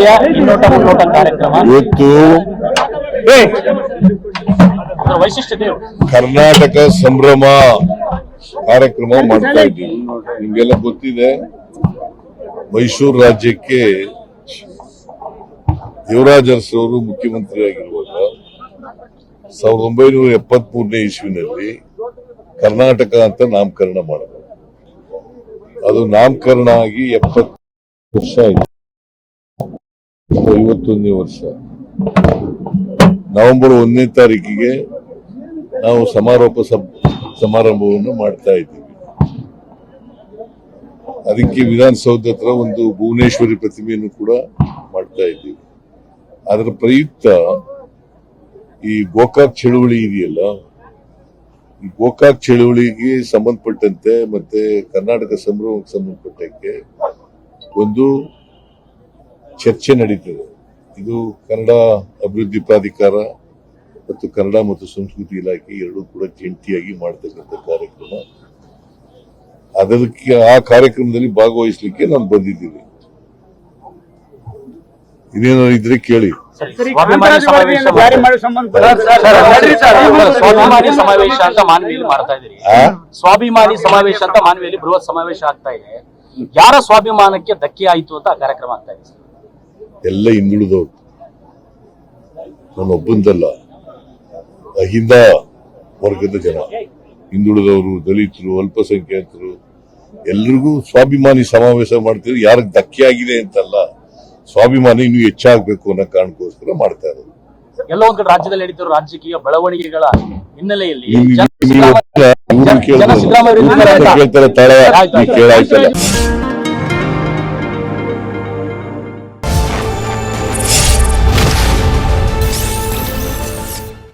ಜಿಲ್ಲೆಯ ಹಿನ್ನೋಟ ಮುನ್ನೋಟ ಕಾರ್ಯಕ್ರಮ. ಇವತ್ತು ಅದರ ವೈಶಿಷ್ಟ್ಯತೆ ಏನು? ಕರ್ನಾಟಕ ಸಂಭ್ರಮ ಕಾರ್ಯಕ್ರಮ ಮಾಡ್ತಾ ಇದ್ದೀವಿ. ನಿಮ್ಗೆಲ್ಲ ಗೊತ್ತಿದೆ ಮೈಸೂರು ರಾಜ್ಯಕ್ಕೆ ದೇವರಾಜ ಅರಸವರು ಮುಖ್ಯಮಂತ್ರಿ ಆಗಿರುವಾಗ ಸಾವಿರದ ಒಂಬೈನೂರ ಎಪ್ಪತ್ತ್ ಮೂರನೇ ಇಸ್ವಿನಲ್ಲಿ ಕರ್ನಾಟಕ ಅಂತ ನಾಮಕರಣ ಮಾಡಿದ್ರು ಅದು ನಾಮಕರಣ ಆಗಿ ಎಪ್ಪತ್ತು ವರ್ಷ ಆಯ್ತು. ಐವತ್ತೊಂದನೇ ವರ್ಷ. ನವೆಂಬರ್ ಒಂದನೇ ತಾರೀಕಿಗೆ ನಾವು ಸಮಾರೋಪ ಸಮಾರಂಭವನ್ನು ಮಾಡ್ತಾ ಇದ್ದೀವಿ. ಅದಕ್ಕೆ ವಿಧಾನಸೌಧ ಹತ್ರ ಒಂದು ಭುವನೇಶ್ವರಿ ಪ್ರತಿಮೆಯನ್ನು ಕೂಡ ಮಾಡ್ತಾ ಇದ್ದೀವಿ. ಅದರ ಪ್ರಯುಕ್ತ ಈ ಗೋಕಾಕ್ ಚಳುವಳಿ ಇದೆಯಲ್ಲ, ಈ ಗೋಕಾಕ್ ಚಳುವಳಿಗೆ ಸಂಬಂಧಪಟ್ಟಂತೆ ಮತ್ತೆ ಕರ್ನಾಟಕ ಸಂಭ್ರಮಕ್ಕೆ ಸಂಬಂಧಪಟ್ಟಂತೆ ಒಂದು ಚರ್ಚೆ ನಡೀತದೆ ಇದು ಕನ್ನಡ ಅಭಿವೃದ್ಧಿ ಪ್ರಾಧಿಕಾರ ಮತ್ತು ಕನ್ನಡ ಮತ್ತು ಸಂಸ್ಕೃತಿ ಇಲಾಖೆ ಎರಡೂ ಕೂಡ ಜಂಟಿಯಾಗಿ ಮಾಡ್ತಕ್ಕಂಥ ಕಾರ್ಯಕ್ರಮ ಅದಕ್ಕೆ ಆ ಕಾರ್ಯಕ್ರಮದಲ್ಲಿ ಭಾಗವಹಿಸಲಿಕ್ಕೆ ನಾನು ಬಂದಿದ್ದೀನಿ ಇನ್ನೇನು ಇದ್ರೆ ಕೇಳಿ ಸ್ವಾಭಿಮಾನಿ ಸಮಾವೇಶ ಅಂತ ಮಾನವೀಯ ಮಾಡ್ತಾ ಇದ್ದೀರಿ ಸ್ವಾಭಿಮಾನಿ ಸಮಾವೇಶ ಅಂತ ಮಾನ್ವಿಯಲ್ಲಿ ಬೃಹತ್ ಸಮಾವೇಶ ಆಗ್ತಾ ಇದೆ ಯಾರ ಸ್ವಾಭಿಮಾನಕ್ಕೆ ಧಕ್ಕೆ ಆಯ್ತು ಅಂತ ಆ ಕಾರ್ಯಕ್ರಮ ಆಗ್ತಾ ಇದೆ ಎಲ್ಲ ಹಿಂದುಳಿದವರು ನಾನೊಬ್ಬಂದಲ್ಲ ಅಹಿಂದ ವರ್ಗದ ಜನ. ಹಿಂದುಳಿದವರು ದಲಿತರು ಅಲ್ಪಸಂಖ್ಯಾತರು ಎಲ್ರಿಗೂ ಸ್ವಾಭಿಮಾನಿ ಸಮಾವೇಶ ಮಾಡ್ತಿದ್ರು. ಯಾರಿಗೆ ಧಕ್ಕೆ ಆಗಿದೆ ಅಂತಲ್ಲ ಸ್ವಾಭಿಮಾನಿ ಇನ್ನೂ ಹೆಚ್ಚಾಗಬೇಕು ಅನ್ನೋ ಕಾರಣಕ್ಕೋಸ್ಕರ ಮಾಡ್ತಾ ಇರೋದು. ಎಲ್ಲ ಒಂದ್ ಕಡೆ ರಾಜ್ಯದಲ್ಲಿ ನಡೀತಿರೋ ರಾಜಕೀಯ ಬೆಳವಣಿಗೆಗಳ ಹಿನ್ನೆಲೆಯಲ್ಲಿ ಜನ ಸಿದ್ದರಾಮಯ್ಯ- ಕೇಳ್ತಾರೆ ತಾಳೆ. ಕೇಳಾಯ್ತಲ್ಲ.